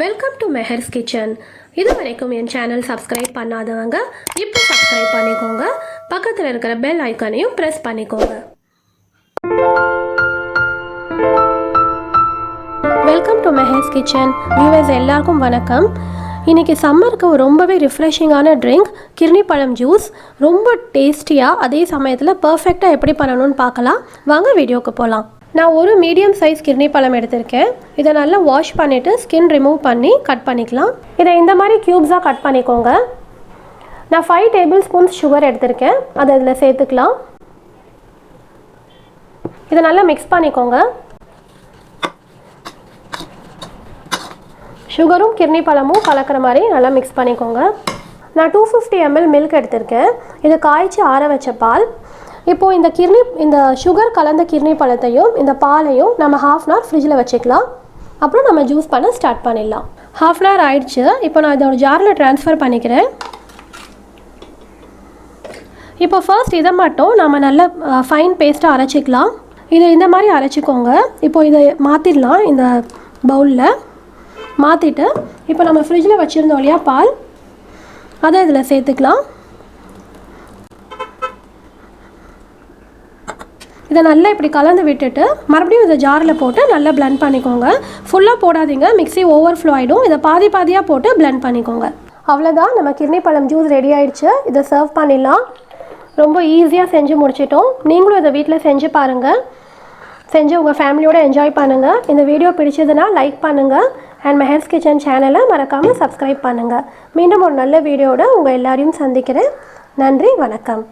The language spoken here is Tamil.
வெல்கம் டு மெஹர்ஸ் கிச்சன் இது வரைக்கும் என் சேனல் சப்ஸ்கிரைப் பண்ணாதவங்க இப்போ சப்ஸ்கிரைப் பண்ணிக்கோங்க. பக்கத்தில் இருக்கிற பெல் ஐக்கானையும் ப்ரெஸ் பண்ணிக்கோங்க. Welcome to Mehar's kitchen viewers எல்லாருக்கும் வணக்கம். இன்றைக்கி சம்மருக்கு ரொம்பவே ரிஃப்ரெஷிங்கான ட்ரிங்க் கிர்னி பழம் ஜூஸ் ரொம்ப டேஸ்டியாக அதே சமயத்தில் பர்ஃபெக்டாக எப்படி பண்ணணும்னு பார்க்கலாம். வாங்க வீடியோவுக்கு போகலாம் நான் ஒரு மீடியம் சைஸ் கிர்னி பழம் எடுத்திருக்கேன். இதை நல்லா வாஷ் பண்ணிவிட்டு ஸ்கின் ரிமூவ் பண்ணி கட் பண்ணிக்கலாம். இதை இந்த மாதிரி க்யூப்ஸாக கட் பண்ணிக்கோங்க. நான் ஃபைவ் டேபிள் ஸ்பூன்ஸ் சுகர் எடுத்திருக்கேன். அதை இதில் சேர்த்துக்கலாம். இதை நல்லா மிக்ஸ் பண்ணிக்கோங்க. சுகரும் கிர்னி பழமும் கலக்கிற மாதிரி நல்லா மிக்ஸ் பண்ணிக்கோங்க. நான் டூ ஃபிஃப்டி எம்எல் மில்க் எடுத்திருக்கேன். இதை காய்ச்சி ஆற வச்ச பால் இப்போது இந்த கிர்னி இந்த சுகர் கலந்த கிர்னி பழத்தையும் இந்த பாலையும் நம்ம ஹாஃப் அன் ஹவர் ஃப்ரிட்ஜில் வச்சுக்கலாம். அப்புறம் நம்ம ஜூஸ் பண்ண ஸ்டார்ட் பண்ணிடலாம். ஹாஃப் அன் ஹவர் ஆயிடுச்சு. இப்போ நான் இதோட ஜாரில் ட்ரான்ஸ்ஃபர் பண்ணிக்கிறேன். இப்போ ஃபர்ஸ்ட் இதை மட்டும் நம்ம நல்ல ஃபைன் பேஸ்ட்டாக அரைச்சிக்கலாம். இதை இந்த மாதிரி அரைச்சிக்கோங்க. இப்போ இதை மாற்றிடலாம் இந்த பவுலில் மாற்றிட்டு இப்போ நம்ம ஃப்ரிட்ஜில் வச்சுருந்தோம் இல்லையா பால் அதை இதில் சேர்த்துக்கலாம். இதை நல்லா இப்படி கலந்து விட்டுட்டு மறுபடியும் இதை ஜாரில் போட்டு நல்லா பிளெண்ட் பண்ணிக்கோங்க. ஃபுல்லாக போடாதீங்க. மிக்ஸி ஓவர் ஃப்ளோ ஆகிடும் இதை பாதி பாதியாக போட்டு பிளெண்ட் பண்ணிக்கோங்க. அவ்வளோதான் நம்ம கிர்னி பழம் ஜூஸ் ரெடி ஆயிடுச்சு. இதை சர்வ் பண்ணிடலாம். ரொம்ப ஈஸியாக செஞ்சு முடிச்சிட்டோம். நீங்களும் இதை வீட்டில் செஞ்சு பாருங்கள் செஞ்சு உங்கள் ஃபேமிலியோடு என்ஜாய் பண்ணுங்கள் இந்த வீடியோ பிடிச்சதுன்னா லைக் பண்ணுங்கள் அண்ட் மெஹர்ஸ் கிச்சன் சேனலை மறக்காமல் சப்ஸ்கிரைப் பண்ணுங்கள் மீண்டும் ஒரு நல்ல வீடியோட உங்கள் எல்லாரையும் சந்திக்கிறேன். நன்றி. வணக்கம்.